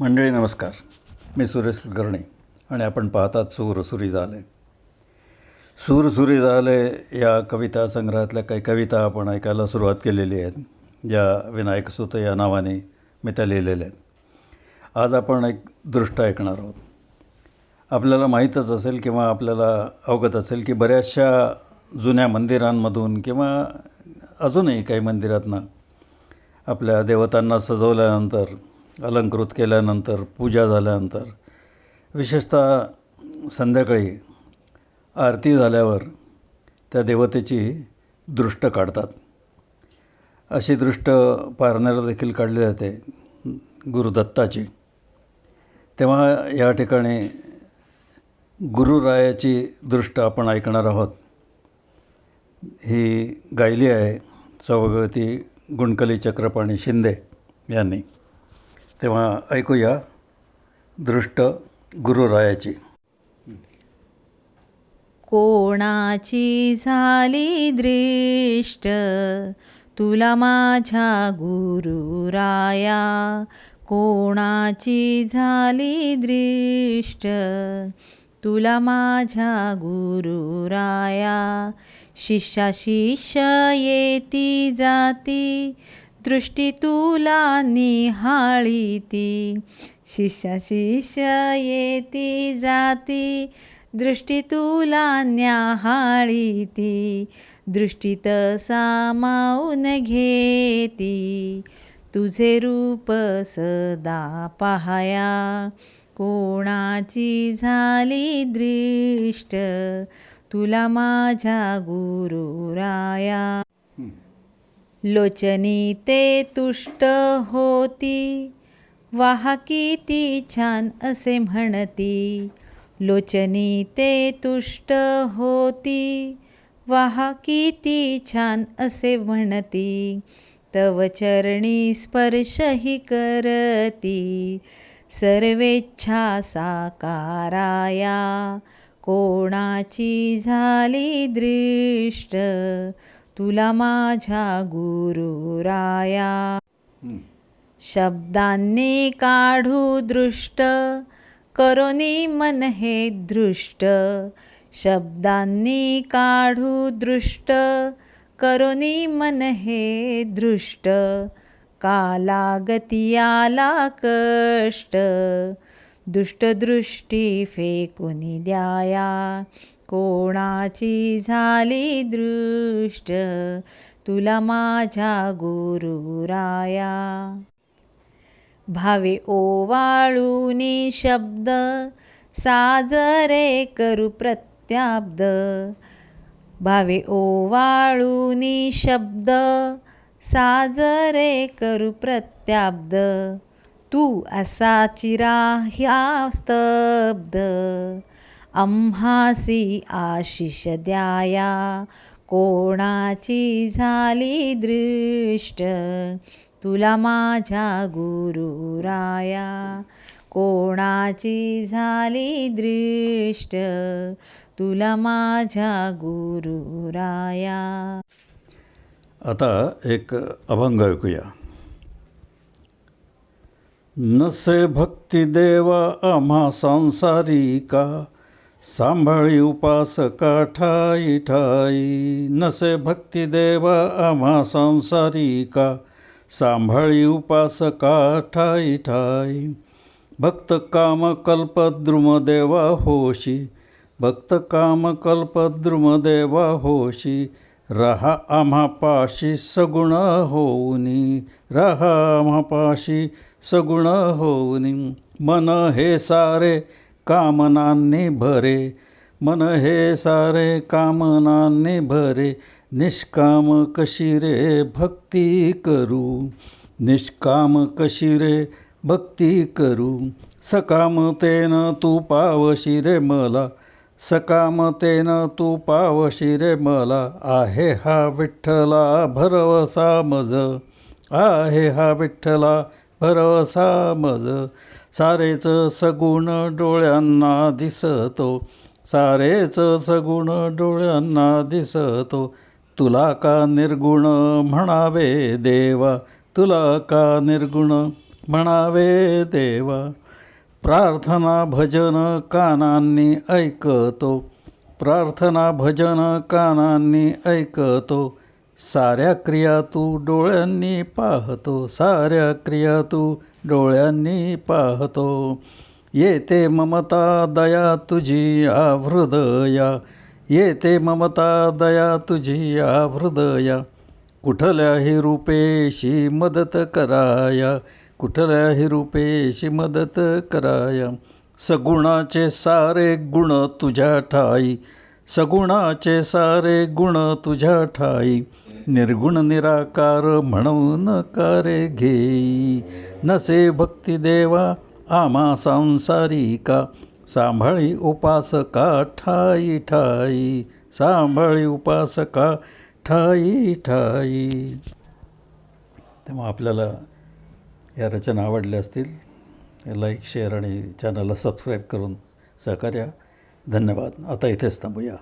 मंडळी नमस्कार. मी सुरेश कुलकर्णी आणि आपण पाहतात सूर सुरी झाले. सूर सुरी झाले या कविता संग्रहातल्या काही कविता आपण ऐकायला सुरुवात केलेली आहेत ज्या विनायक सुत या नावाने मी त्या लिहिलेल्या आहेत. आज आपण एक दृष्ट ऐकणार आहोत. आपल्याला माहीतच असेल किंवा आपल्याला अवगत असेल की बऱ्याचशा जुन्या मंदिरांमधून किंवा अजूनही काही मंदिरातनं आपल्या देवतांना सजवल्यानंतर अलंकृत केल्यानंतर पूजा झाल्यानंतर विशेषतः संध्याकाळी आरती झाल्यावर त्या देवतेची दृष्ट काढतात. अशी दृष्ट पारण्याला देखील काढली जाते गुरुदत्ताची तेव्हा या ठिकाणी गुरुरायाची दृष्ट आपण ऐकणार आहोत. ही गायली आहे सौभगवती गुणकली चक्रपाणी शिंदे यांनी. तेव्हा ऐकूया दृष्ट गुरुरायाची. कोणाची झाली दृष्ट? तुला माझ्या गुरुराया. कोणाची झाली दृष्ट? तुला माझ्या गुरुराया. शिष्या शिष्य येती जाती. दृष्टी तुला निहाळीती. शिष्या शिष्य येती जाती. दृष्टी तुला न्याहाळीती. दृष्टीत सामावून घेती. तुझे रूप सदा पाहाया. कोणाची झाली दृष्ट? तुला माझ्या गुरुराया. लोचनी ते तुष्ट होती. वाहा किती छान असे म्हणती. लोचनी ते तुष्ट होती. वाहा किती छान असे म्हणती. तव चरणी स्पर्शही करती. सर्वेच्छा साकाराया. कोणाची झाली दृष्ट? तुला माझ्या गुरुराया. शब्दांनी काढू दृष्ट करोनी मन हे दृष्ट. शब्दांनी काढू दृष्ट करोनी मन हे दृष्ट. कालागतियाला कष्ट दुष्टदृष्टी फेकून द्याया. कोणाची झाली दृष्ट? तुला माझ्या गुरुराया भावे ओवाळूनी शब्द साजरे करू प्रत्याब्द. भावे ओवाळूनी शब्द साजरे करू प्रत्याब्द. तू असा चिरा ह्या स्तब्ध आम्हासी आशिष द्याया कोणाची झाली दृष्ट? तुला माझ्या गुरुराया कोणाची झाली दृष्ट? तुला माझ्या गुरुराया. आता एक अभंग ऐकूया. नसे भक्ती देवा आम्हा सांसारिका सांभाळी उपासका ठाई ठाई. नसे भक्ती देवा आम्हा सांसारिका. सांभाळी उपासका ठाई ठाई. भक्त काम कल्पद्रुम देवा होशी. भक्त काम कल्पद्रुम देवा होशी. रहा आम्हा पाशी सगुण होऊनी. रहा आम्हा पाशी सगुण होऊनी. मन हे सारे कामनांनी भरे. मन हे सारे कामनांनी भरे. निष्काम कशी रे भक्ती करू? निष्काम कशी रे भक्ती करू? सकामतेन तू पावशी रे मला. सकामतेन तू पावशी रे मला. आहे हा विठ्ठला भरवसा मज. आहे हा विठ्ठला भरवसा मज. सारेच सगुण डोळ्यांना दिसतो. सारेच सगुण डोळ्यांना दिसतो. तुला का निर्गुण म्हणावे देवा? तुला का निर्गुण म्हणावे देवा? प्रार्थना भजन कानांनी ऐकतो. प्रार्थना भजन कानांनी ऐकतो. साऱ्या क्रिया तू डोळ्यांनी पाहतो साऱ्या क्रिया तू डोळ्यांनी पाहतो. येते ममता दया तुझी आ हृदया येते ममता दया तुझी आ हृदया कुठल्याही रूपेशी मदत कराया कुठल्याही रूपेशी मदत कराया. सगुणाचे सारे गुण तुझ्या ठाई सगुणाचे सारे गुण तुझ्या ठाई. निर्गुण निराकार म्हणून कारे घेई नसे भक्ती देवा आमा सांसारिका सांभाळी उपासका ठाई ठाई सांभाळी उपासका ठाई ठाई तेव्हा आपल्याला या रचना आवडल्या असतील लाईक शेअर आणि चॅनलला सबस्क्राईब करून सहकार्या धन्यवाद आता इथेच थांबूया